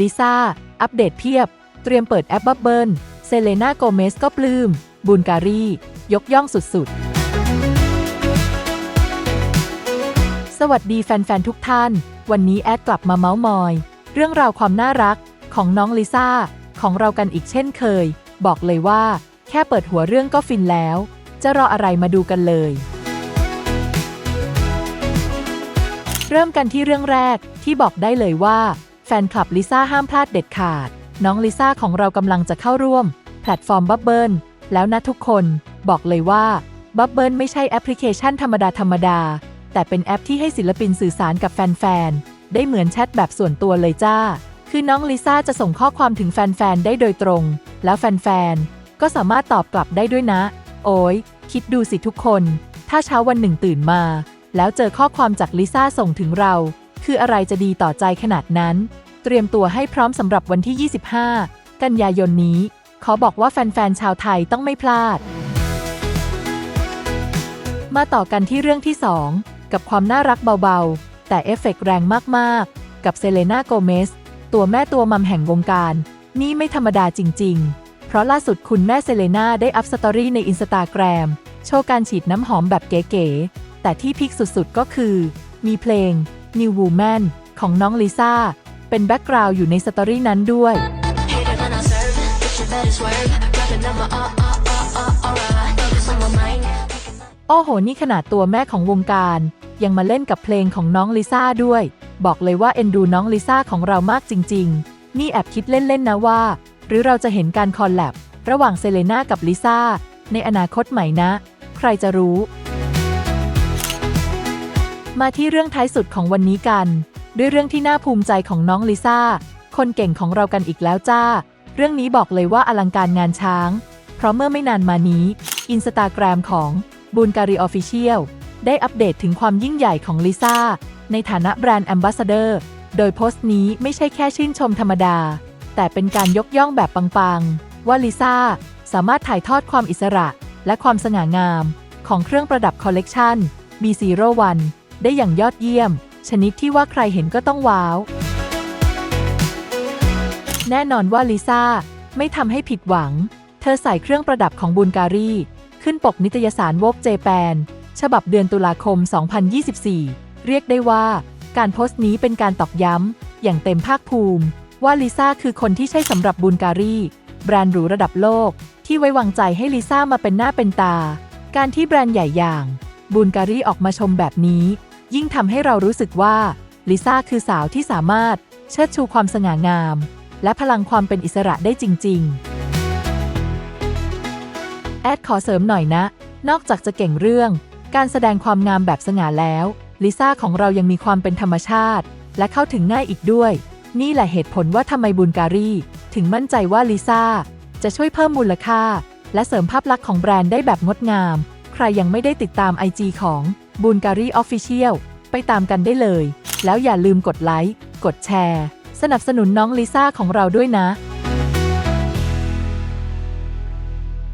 ลิซ่า อัปเดตเพียบ เตรียมเปิดแอปบับเบิลเซเลนาโกเมสก็ปลื้ม บูนการี ยกย่องสุดๆ สวัสดีแฟน ๆ ทุกท่าน วันนี้แอดกลับมาเมาส์มอย เรื่องราวความน่ารักของน้องลิซ่า ของเรากันอีกเช่นเคย บอกเลยว่า แค่เปิดหัวเรื่องก็ฟินแล้ว จะรออะไรมาดูกันเลยเริ่มกันที่เรื่องแรกที่บอกได้เลยว่า แฟนคลับลิซ่าห้ามพลาดเด็ดขาด น้องลิซ่าของเรากำลังจะเข้าร่วม แพลตฟอร์มบับเบิลแล้วนะทุกคน บอกเลยว่าบับเบิลไม่ใช่แอปพลิเคชันธรรมดาธรรมดา แต่เป็นแอปที่ให้ศิลปินสื่อสารกับแฟนๆ ได้เหมือนแชทแบบส่วนตัวเลยจ้า คือน้องลิซ่าจะส่งข้อความถึงแฟนๆ ได้โดยตรง แล้วแฟนๆ ก็สามารถตอบกลับได้ด้วยนะ โอ้ยคิดดูสิทุกคน ถ้าเช้าวันหนึ่งตื่นมา แล้วเจอข้อความจากลิซ่าส่งถึงเรา คืออะไรจะดีต่อใจขนาดนั้น เตรียมตัวให้พร้อมสำหรับวันที่ 25 กันยายนนี้ ขอบอกว่าแฟนๆ ชาวไทยต้องไม่พลาด มาต่อกันที่เรื่องที่ 2 กับความน่ารักเบาๆ แต่เอฟเฟกต์แรงมากๆ กับเซเลนาโกเมสตัวแม่ตัวมัมแห่งวงการ นี่ไม่ธรรมดาจริง ๆ เพราะล่าสุดคุณแม่เซเลนาได้อัพสตอรี่ในอินสตาแกรมโชว์การฉีดน้ำหอมแบบเก๋ๆแต่ที่พิกสุดๆก็คือ มีเพลง New Woman ของน้องลิซ่า เป็นแบ็กกราวด์อยู่ในสตอรี่นั้นด้วย โอ้โห นี่ขนาดตัวแม่ของวงการ ยังมาเล่นกับเพลงของน้องลิซ่าด้วย บอกเลยว่าเอ็นดูน้องลิซ่าของเรามากจริง ๆ นี่แอบคิดเล่น ๆ นะว่า หรือเราจะเห็นการคอลแลบระหว่างเซเลน่ากับลิซ่าในอนาคตใหม่นะ ใครจะรู้ มาที่เรื่องท้ายสุดของวันนี้กัน ด้วยเรื่องที่น่าภูมิใจของน้องลิซ่า คนเก่งของเรากันอีกแล้วจ้า เรื่องนี้บอกเลยว่าอลังการงานช้าง เพราะเมื่อไม่นานมานี้อินสตาแกรมของบูนการีออฟฟิเชียลได้อัปเดตถึงความยิ่งใหญ่ของลิซ่า ในฐานะแบรนด์แอมบาสเดอร์ โดยโพสต์นี้ไม่ใช่แค่ชื่นชมธรรมดา แต่เป็นการยกย่องแบบปังๆ ว่าลิซ่าสามารถถ่ายทอดความอิสระ และความสง่างาม ของเครื่องประดับคอลเลกชัน B01 ได้อย่างยอดเยี่ยม ชนิดที่ว่าใครเห็นก็ต้องว้าว แน่นอนว่าลิซ่าไม่ทำให้ผิดหวัง เธอใส่เครื่องประดับของบูนการี ขึ้นปกนิตยสารวกเจแปน ฉบับเดือนตุลาคม 2024 เรียกได้ว่า การโพสต์นี้เป็นการตอกย้ำ อย่างเต็มภาคภูมิ ว่าลิซ่าคือคนที่ใช่สำหรับบูนการี แบรนด์หรูระดับโลก ที่ไว้วางใจให้ลิซ่ามาเป็นหน้าเป็นตา การที่แบรนด์ใหญ่อย่างบูนการีออกมาชมแบบนี้ ยิ่งทำให้เรารู้สึกว่าลิซ่าคือสาวที่สามารถเชิดชูความสง่างาม และพลังความเป็นอิสระได้จริง ๆ แอดขอเสริมหน่อยนะ นอกจากจะเก่งเรื่อง การแสดงความงามแบบสง่าแล้วลิซ่าของเรายังมีความเป็นธรรมชาติ และเข้าถึงง่ายอีกด้วย นี่แหละเหตุผลว่าทำไมบุนการีถึงมั่นใจว่าลิซ่าจะช่วยเพิ่มมูลค่า และเสริมภาพลักษณ์ของแบรนด์ได้แบบงดงาม ใครยังไม่ได้ติดตาม IG ของ บูนการีออฟฟิเชียลไปตามกันได้เลย แล้วอย่าลืมกดไลค์ กดแชร์ สนับสนุนน้องลิซ่าของเราด้วยนะ